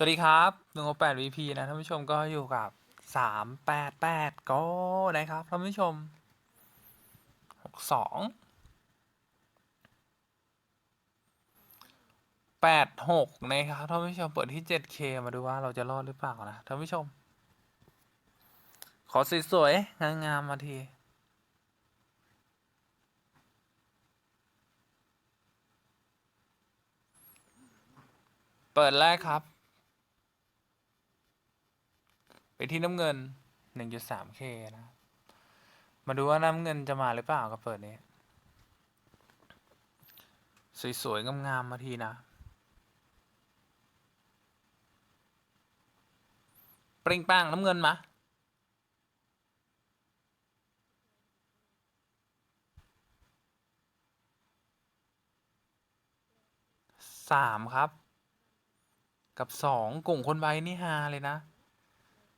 สวัสดีครับหนึ่งแปด VP นะท่านผู้ชมก็อยู่กับสามแปดแปดก็นะครับท่านผู้ชมหกสองแปดหกนะครับท่านผู้ชมเปิดที่เจ็ดเคมาดูว่าเราจะรอดหรือเปล่านะท่านผู้ชม ขอสวยๆงามๆมาทีเปิดแรกครับ ไปที่น้ำเงิน 1.3K นะ มาดูว่าน้ำเงินจะมาหรือเปล่ากับเปิดนี้ สวยๆ งามๆ มาทีนะ ปริงปังน้ำเงินมาสามครับ กับสองกลุ่งคนใบนี่ฮาเลยนะ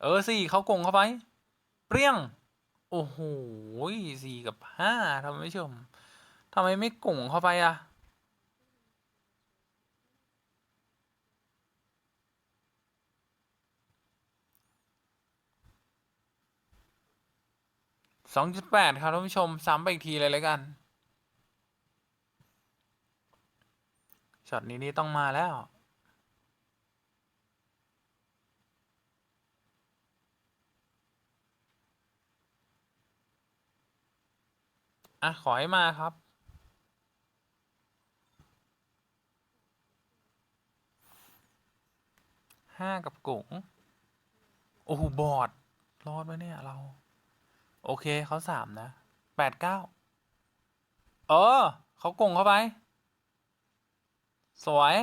เออสี่เขากงเข้าไป เปรี้ยง โอ้โหสี่กับห้าท่านผู้ชมทำไมไม่กงเข้าไปอะสองจุดแปดครับท่านผู้ชม ซ้ำไปอีกทีเลยเลยกันช็อตนี้นี่ต้องมาแล้ว อะขอให้มาครับ ห้ากับกุ๋งโอ้โหบอด รอดไหมเนี่ยเรา โอเคเขาสามนะแปดเก้าเออเขากงเข้าไป สวย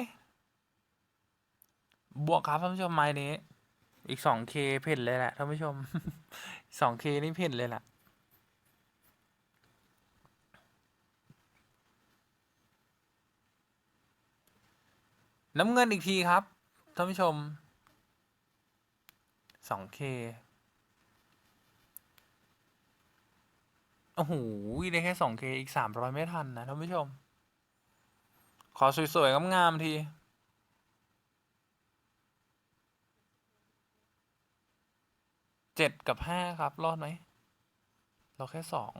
บวกครับท่านผู้ชมไม้นี้ อีกสองเคเพ่นเลยแหละท่านผู้ชมสองเคนี่เพ่นเลยแหละ น้ำเงินอีกทีครับท่านผู้ชม 2K โอ้โหได้แค่ 2K อีก 300 ไม่ทันนะท่านผู้ชม ขอสวยๆงามๆทีเจ็ดกับห้าครับ รอดไหม เราแค่สอง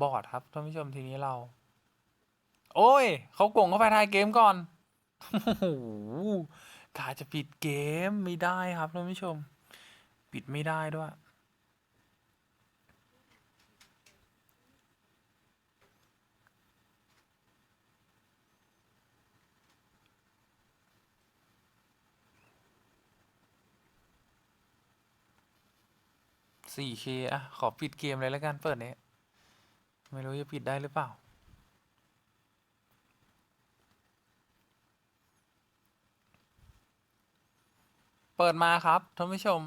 บอดครับท่านผู้ชมทีนี้เรา โอ้ย เขาโกงเข้าไปทายเกมก่อนโอ้โหกาจะปิดเกมไม่ได้ครับท่านผู้ชม ปิดไม่ได้ด้วย 4K อะ ขอปิดเกมเลยแล้วกัน เปิดเนี้ยไม่รู้จะปิดได้หรือเปล่า เปิดมาครับท่านผู้ชม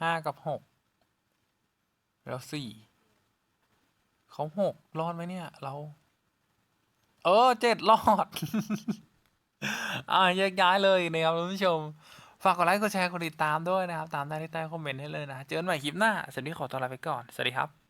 ห้ากับหกแล้วสี่เขาหกรอดไหมเนี่ย เรา เออเจ็ดรอด อ่าแยกย้ายเลยนะครับท่านผู้ชม ฝากกดไลค์กดแชร์กดติดตามด้วยนะครับ ตามได้ที่ใต้คอมเมนต์ให้เลยนะ เจอกันใหม่คลิปหน้าสวัสดีขอตัวลาไปก่อน สวัสดีครับ